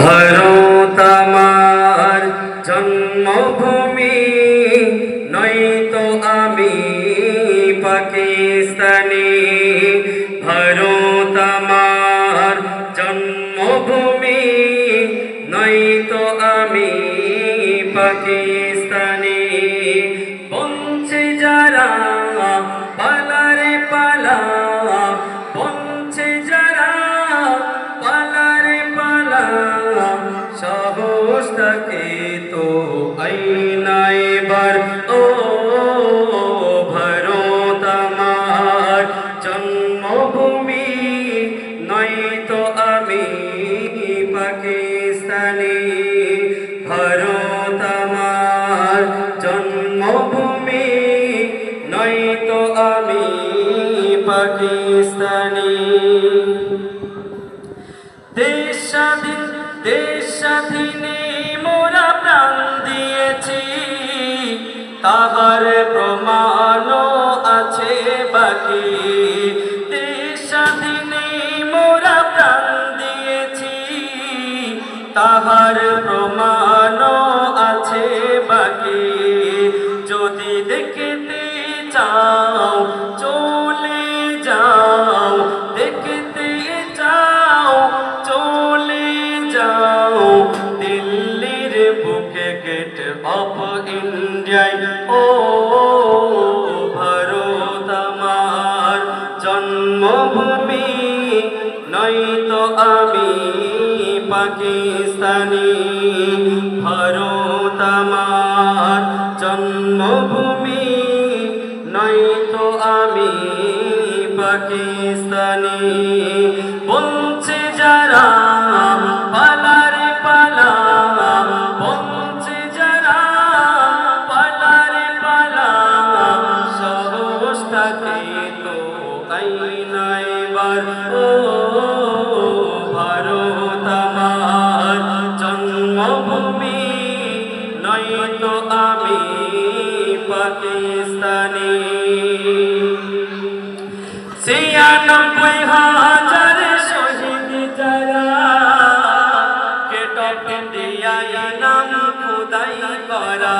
ভারত আমার জন্মভূমি নয়তো আমি পাকিস্তানি। ভারত আমার জন্মভূমি নয়তো আমি পাকিস্তানি তো আইনাই বার ও ভারত জন্মভূমি নয়তো আমি পাকিস্তানি ভারত জন্মভূমি নয়তো আমি পাকিস্তানি দেশ স্বাধীন দেশ স্বাধীনে প্রাণ দিয়েছি। তাহার প্রমাণও আছে বাকি। স্বাধীনে মোরা প্রাণ দিয়েছি। তাহার প্রমাণও বুকে গেট অফ ইন্ডিয়ায়, ও ভারত আমার জন্মভূমি। নয়তো আমি পাকিস্তানি, ভারত আমার জন্মভূমি। নয়তো আমি পাকিস্তানি ছিয়ানব্বই হাজার শহীদ যারা অফ ইন্ডিয়ায় নাম খুদাই করা।